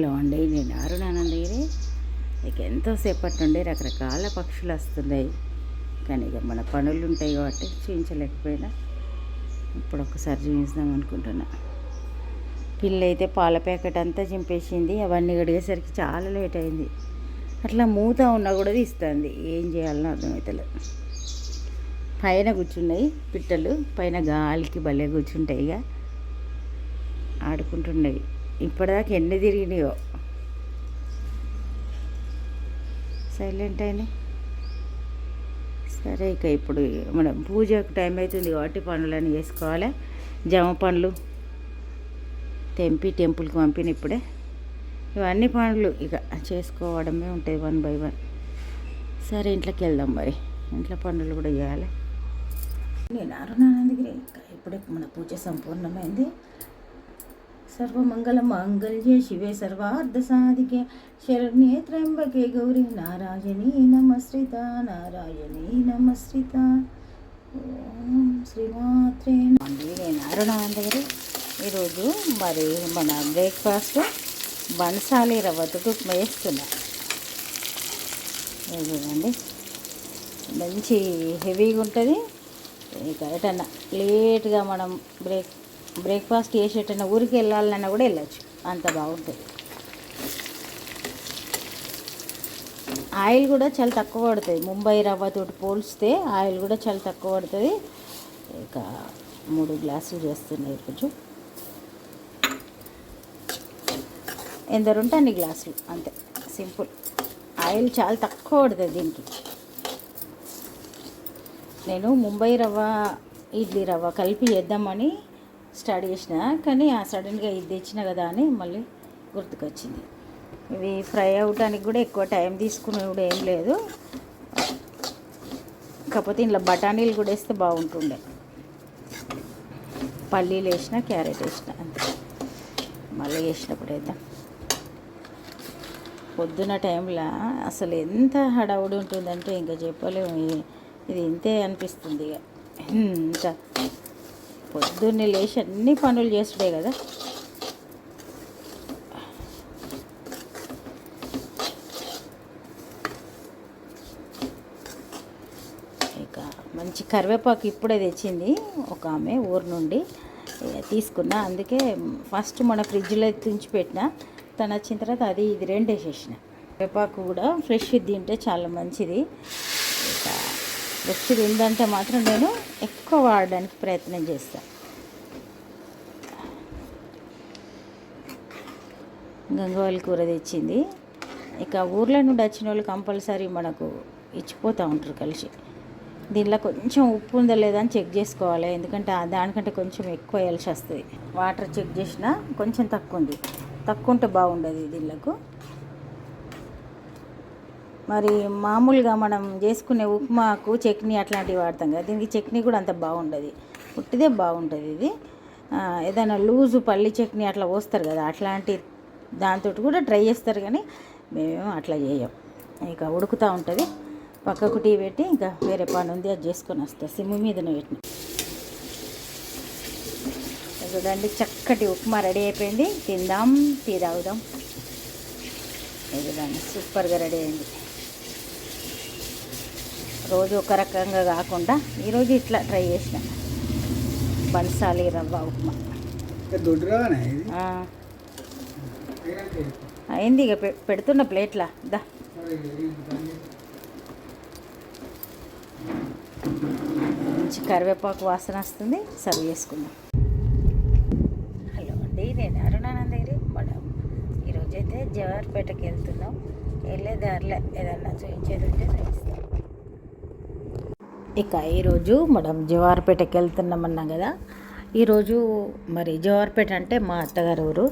Hello అండి నేను అరుణానందగిరి ఇక ఎంతోసేపటి నుండి రకరకాల పక్షులు వస్తున్నాయి. కానీ ఇక మన పనులు ఉంటాయి కాబట్టి చూపించలేకపోయినా ఇప్పుడు ఒకసారి చూపిస్తాం అనుకుంటున్నా. పిల్ల అయితే పాల ప్యాకెట్ అంతా చింపేసింది అవన్నీ గడిగేసరికి చాలా లేట్ అయింది అట్లా మూత ఉన్నా కూడా తీస్తుంది. ఏం చేయాలనో అర్థమవుతలేదు పైన కూర్చున్నాయి పిట్టలు పైన గాలికి భలే కూర్చుంటాయి ఇక ఆడుకుంటున్నాయి. ఇప్పటిదాకా ఎన్ని తిరిగినాయో. సైలెంట్ అయినాయి సరే ఇక ఇప్పుడు మనం పూజకు టైం అవుతుంది కాబట్టి పనులన్నీ చేసుకోవాలి? జామ పండ్లు తెంపి టెంపుల్కి పంపిన ఇప్పుడే. ఇవన్నీ పనులు ఇక చేసుకోవడమే ఉంటాయి వన్ బై వన్. సరే ఇంట్లోకి వెళ్దాం మరి. ఇంట్లో పనులు కూడా చేయాలి. నేను అరుణానందగిరి ఇప్పుడే మన పూజ సంపూర్ణమైంది. సర్వమంగళమాంగళ్యే శివే సర్వార్థ సాధికే శరణ్యే త్ర్యంబకే గౌరీ నారాయణీ నమశ్రిత నారాయణీ నమశ్రిత ఓం శ్రీమాత్రే అండి నేను అరుణానందగిరి ఈరోజు మరి మన బ్రేక్ఫాస్ట్ బన్సాలి రవ్వతో వేస్తున్నా చూడండి. మంచి హెవీగా ఉంటుంది. ఇక ఎటన్నా లేట్గా మనం బ్రేక్ బ్రేక్ఫాస్ట్ చేసేటన్నా ఊరికి వెళ్ళాలన్నా కూడా వెళ్ళచ్చు. అంత బాగుంటుంది. ఆయిల్ కూడా చాలా తక్కువ పడుతుంది. ముంబై రవ్వతో పోల్స్తే ఆయిల్ కూడా చాలా తక్కువ పడుతుంది. ఇక మూడు గ్లాసులు చేస్తున్నాయి కొంచెం ఎందరుంటే అన్ని గ్లాసులు అంతే. సింపుల్. ఆయిల్ చాలా తక్కువ పడుతుంది దీనికి. నేను ముంబై రవ్వ ఇడ్లీ రవ్వ కలిపి చేద్దామని స్టార్ట్ చేసిన కానీ ఆ సడన్గా ఇది తెచ్చిన కదా అని మళ్ళీ గుర్తుకొచ్చింది. ఇవి ఫ్రై అవడానికి కూడా ఎక్కువ టైం తీసుకునే కూడా ఏం లేదు. కాకపోతే ఇంట్లో బఠానీలు కూడా వేస్తే బాగుంటుండే. పల్లీలు వేసిన క్యారెట్ వేసిన అంతే. మళ్ళీ వేసినప్పుడు వేద్దాం. పొద్దున టైంలో అసలు ఎంత హడావుడి ఉంటుందంటే ఇంకా చెప్పలేము. ఇది- ఇంతే అనిపిస్తుంది ఇక. ఇంత పొద్దున్నే లేచి అన్ని పనులు చేస్తుండే కదా. ఇక మంచి కరివేపాకు ఇప్పుడే తెచ్చింది. ఒక ఆమె ఊరు నుండి ఇక తీసుకున్నా. అందుకే ఫస్ట్ మన ఫ్రిడ్జ్లో తుంచి పెట్టిన. తను వచ్చిన తర్వాత అది ఇది రెండు వేసేసిన కరివేపాకు కూడా ఫ్రెష్ తింటే చాలా మంచిది. ఫ్రెష్ తిందంటే మాత్రం నేను ఎక్కువ వాడడానికి ప్రయత్నం చేస్తాను గంగవాళ్ళ కూర తెచ్చింది. ఇక ఊర్లో నుండి వచ్చిన వాళ్ళు కంపల్సరీ మనకు ఇచ్చిపోతూ ఉంటారు కలిసి. దీనిలో కొంచెం ఉప్పు ఉందా లేదా అని చెక్ చేసుకోవాలి. ఎందుకంటే దానికంటే కొంచెం ఎక్కువ వేయాల్సి వస్తుంది. వాటర్ చెక్ చేసినా కొంచెం తక్కువ ఉంది. తక్కువ ఉంటే బాగుండదు దీనిలకు. మరి మామూలుగా మనం చేసుకునే ఉప్మాకు చట్నీ అట్లాంటివి వాడతాం కదా దీనికి చట్నీ కూడా అంత బాగుండదు. పుట్టిదే బాగుంటుంది ఇది. ఏదైనా లూజు పల్లి చట్నీ అట్లా పోస్తారు కదా అట్లాంటి దాంతో కూడా ట్రై చేస్తారు కానీ మేమేమో అట్లా చేయం. ఇక ఉడుకుతూ ఉంటుంది. పక్కకు టీ పెట్టి ఇంకా వేరే పని ఉంది అది చేసుకొని వస్తా. సిమ్ము మీదనే పెట్టిన. చూడండి చక్కటి ఉప్మా రెడీ అయిపోయింది. తిందాం టీ తాగుదాం. చూడండి సూపర్గా రెడీ అయింది. రోజు ఒక రకంగా కాకుండా ఈరోజు ఇట్లా ట్రై చేసిన. బన్సాలి రవ్వ ఉప్మా. అయింది ఇక పె- పెడుతున్న ప్లేట్లా. దా. మంచి కరివేపాకు వాసన వస్తుంది సర్వ్ చేసుకుందాం. హలో అండి నేను అరుణానందగిరి మనం ఈరోజైతే జవార్పేటకి వెళ్తున్నాం. వెళ్ళే దారిలో ఏదన్నా చూపించేది ఉంటే చూపిస్తాం ఇక ఈరోజు మనం జవార్పేటకి వెళ్తున్నామన్నాం కదా. ఈరోజు మరి జవార్పేట అంటే మా అత్తగారు ఊరు.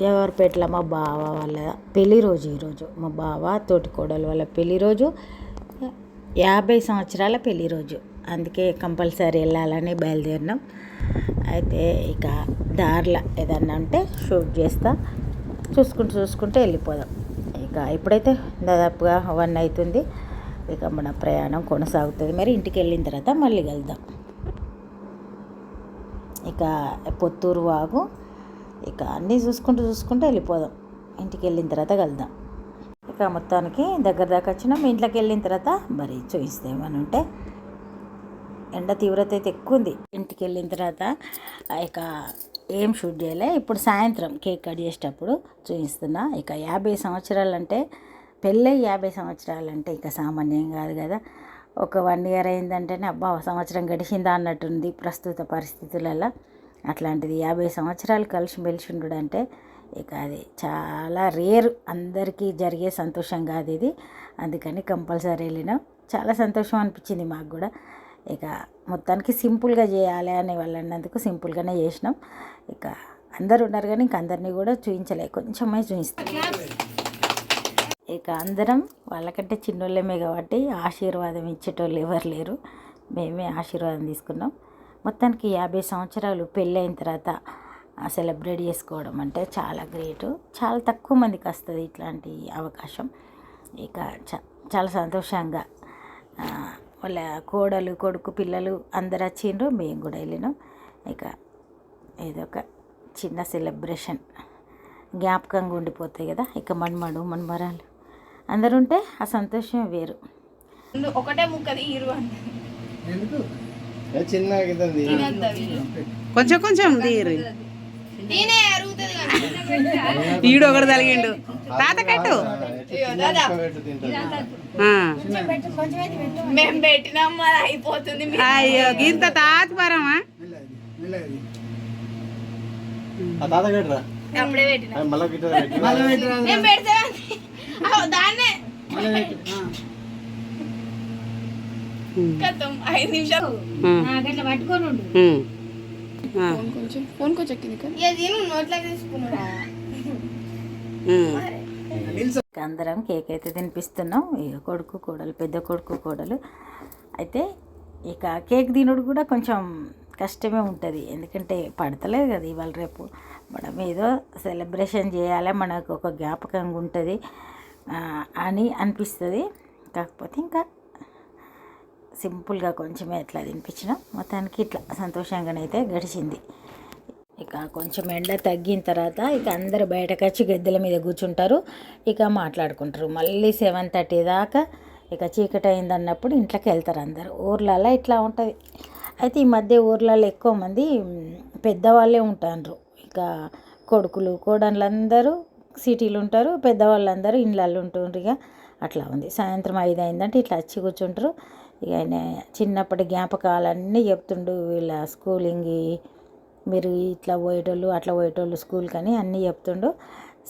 జవార్పేటలో మా బావ వాళ్ళ పెళ్ళి రోజు ఈరోజు. మా బావ తోటికోడలు వాళ్ళ పెళ్ళి రోజు. యాభై సంవత్సరాల పెళ్ళి రోజు. అందుకే కంపల్సరీ వెళ్ళాలని బయలుదేరినాం. అయితే ఇక దారిలో ఏదన్నా అంటే షూట్ చేస్తా. చూసుకుంటూ చూసుకుంటూ వెళ్ళిపోదాం. ఇక ఇప్పుడైతే దాదాపుగా వన్ అవుతుంది. ఇక మన ప్రయాణం కొనసాగుతుంది. మరి ఇంటికి వెళ్ళిన తర్వాత మళ్ళీ వెళ్దాం. ఇక పొత్తూరు వాగు. ఇక అన్నీ చూసుకుంటూ చూసుకుంటూ వెళ్ళిపోదాం. ఇంటికి వెళ్ళిన తర్వాత వెళ్దాం. ఇక మొత్తానికి దగ్గర దాకా వచ్చినాం. ఇంట్లోకి వెళ్ళిన తర్వాత మరి చూపిస్తామని ఉంటే ఎండ తీవ్రత అయితే ఎక్కువ ఉంది. ఇంటికి వెళ్ళిన తర్వాత ఇక ఏం షూట్ చేయలే. ఇప్పుడు సాయంత్రం కేక్ కట్ చేసేటప్పుడు చూపిస్తున్నా ఇక యాభై సంవత్సరాలు అంటే పెళ్ళై యాభై సంవత్సరాలు అంటే ఇక సామాన్యం కాదు కదా. ఒక వన్ ఇయర్ అయిందంటేనే అబ్బా సంవత్సరం గడిచిందా అన్నట్టుంది ప్రస్తుత పరిస్థితులలో అట్లాంటిది యాభై సంవత్సరాలు కలిసిమెలిసి ఉండడం అంటే ఇక అది చాలా రేర్ అందరికీ జరిగే సంతోషం కాదు ఇది. అందుకని కంపల్సరీ వెళ్ళినాం చాలా సంతోషం అనిపించింది మాకు కూడా. ఇక మొత్తానికి సింపుల్గా చేయాలి అని వాళ్ళు అన్నందుకు సింపుల్గానే చేసినాం. ఇక అందరు ఉన్నారు కానీ ఇంక అందరినీ కూడా చూపించలే కొంచెమే చూపిస్తాం ఇక అందరం వాళ్ళకంటే చిన్నోళ్ళమే కాబట్టి ఆశీర్వాదం ఇచ్చేటోళ్ళు ఎవరు లేరు. మేమే ఆశీర్వాదం తీసుకున్నాం. మొత్తానికి యాభై సంవత్సరాలు పెళ్ళైన తర్వాత సెలబ్రేట్ చేసుకోవడం అంటే చాలా గ్రేటు. చాలా తక్కువ మందికి వస్తుంది ఇట్లాంటి అవకాశం. ఇక చ చాలా సంతోషంగా వాళ్ళ కోడలు కొడుకు పిల్లలు అందరు వచ్చిండ్రు. మేము కూడా వెళ్ళినాం. ఇక ఇదొక చిన్న సెలబ్రేషన్. జ్ఞాపకంగా ఉండిపోతాయి కదా. ఇక మన్మడు మన్మరాలు. అందరు ఉంటే ఆ సంతోషం వేరు. ఒకటే ముక్కది కొంచెం కొంచెం తీరు ఈడు ఒకటి తలిగిండు. తాత కట్టు అయ్యో గింత తాత పరమా తాత గట్రా దాన్నే. కథం ఐదు నిమిషాలు. పట్టుకొని ఉండు. కొంచెం ఫోన్ కొంచెం అందరం కేక్ అయితే తినిపిస్తున్నాం. ఇక కొడుకు కోడలు పెద్ద కొడుకు కోడలు. అయితే ఇక కేక్ తినుడు కూడా కొంచెం కష్టమే ఉంటుంది. ఎందుకంటే పడతలేదు కదా ఇవాళ రేపు. మనం ఏదో సెలబ్రేషన్ చేయాలి మనకు ఒక జ్ఞాపకంగా ఉంటుంది. అని అనిపిస్తుంది. కాకపోతే ఇంకా సింపుల్గా కొంచెమే ఇట్లా తినిపించిన. మొత్తానికి ఇట్లా సంతోషంగానైతే గడిచింది. ఇక కొంచెం ఎండ తగ్గిన తర్వాత ఇక అందరు బయటకు వచ్చి గద్దెల మీద కూర్చుంటారు. ఇక మాట్లాడుకుంటారు. మళ్ళీ సెవెన్ థర్టీ దాకా ఇక చీకటి అయింది అన్నప్పుడు ఇంట్లోకి వెళ్తారు అందరు. ఊర్లలో ఇట్లా ఉంటుంది. అయితే ఈ మధ్య ఊర్లలో ఎక్కువ మంది పెద్దవాళ్ళే ఉంటారు ఇక కొడుకులు కోడళ్ళందరూ సిటీలు ఉంటారు పెద్దవాళ్ళందరూ ఇళ్ళల్లో ఉంటుండ్రు ఇక అట్లా ఉంది. సాయంత్రం ఐదు అయిందంటే ఇట్లా వచ్చి కూర్చుంటారు. ఇక ఆయన చిన్నప్పటి జ్ఞాపకాలన్నీ చెప్తుండు వీళ్ళ స్కూలింగ్. మీరు ఇట్లా పోయేటోళ్ళు అట్లా పోయేటోళ్ళు స్కూల్కి అని అన్నీ చెప్తుండు.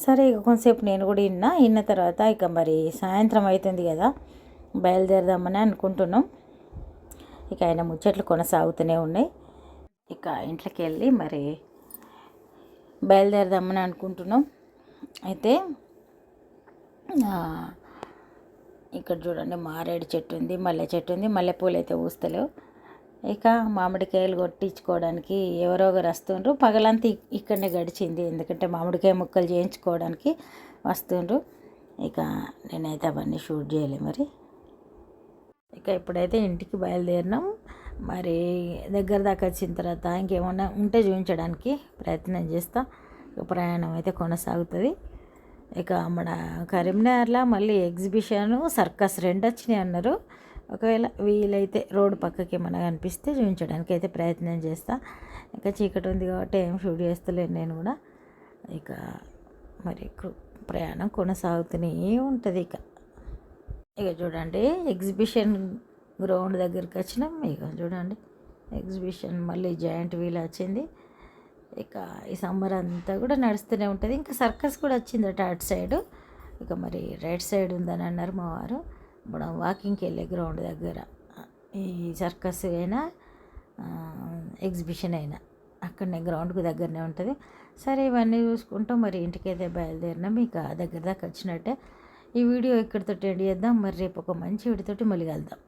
సరే ఇక కొంతసేపు నేను కూడా విన్నా విన్న తర్వాత ఇక మరి సాయంత్రం అవుతుంది కదా బయలుదేరదామని అనుకుంటున్నాం. ఇక ఆయన ముచ్చట్లు కొనసాగుతూనే ఉన్నాయి. ఇక ఇంట్లోకి వెళ్ళి మరి బయలుదేరదామని అనుకుంటున్నాం. అయితే ఇక్కడ చూడండి మారేడు చెట్టు ఉంది మల్లె చెట్టు ఉంది మల్లెపూలు అయితే పూస్తలేవు ఇక మామిడికాయలు కొట్టించుకోవడానికి ఎవరో ఒకరు వస్తుండ్రు. పగలంతా ఇక్కడనే గడిచింది. ఎందుకంటే మామిడికాయ ముక్కలు చేయించుకోవడానికి వస్తుండ్రు. ఇక నేనైతే అవన్నీ షూట్ చేయలే మరి. ఇక ఇప్పుడైతే ఇంటికి బయలుదేరినాం. మరి దగ్గర దాకా వచ్చిన తర్వాత ఇంకేమన్నా ఉంటే చూపించడానికి ప్రయత్నం చేస్తాను ప్రయాణం అయితే కొనసాగుతుంది. ఇక మన కరీంనగర్లో మళ్ళీ ఎగ్జిబిషన్ సర్కస్ రెండు వచ్చినాయి అన్నారు. ఒకవేళ వీలైతే రోడ్డు పక్కకి ఏమైనా కనిపిస్తే చూపించడానికి అయితే ప్రయత్నం చేస్తా. ఇంకా చీకటి ఉంది కాబట్టి ఏం షూట్ చేస్తలేను నేను కూడా. ఇక మరి ప్రయాణం కొనసాగుతూనే ఉంటుంది ఇక. ఇక చూడండి ఎగ్జిబిషన్ గ్రౌండ్ దగ్గరికి వచ్చినాం. ఇక చూడండి ఎగ్జిబిషన్ మళ్ళీ జాయింట్ వీల్ వచ్చింది. ఇక ఈ సమ్మర్ అంతా కూడా నడుస్తూనే ఉంటుంది. ఇంకా సర్కస్ కూడా వచ్చిందట అటు సైడు. ఇక మరి రైట్ సైడ్ ఉందని అన్నారు మా వారు. మనం వాకింగ్కి వెళ్ళే గ్రౌండ్ దగ్గర. ఈ సర్కస్ అయినా ఎగ్జిబిషన్ అయినా అక్కడనే గ్రౌండ్కి దగ్గరనే ఉంటుంది. సరే ఇవన్నీ చూసుకుంటూ మరి ఇంటికైతే బయలుదేరినాం. ఇక దగ్గర దాకా వచ్చినట్టే. ఈ వీడియో ఇక్కడితో ఎండ్ చేద్దాం. మరి రేపు ఒక మంచి వీడితోటి మళ్ళీ కలుద్దాం.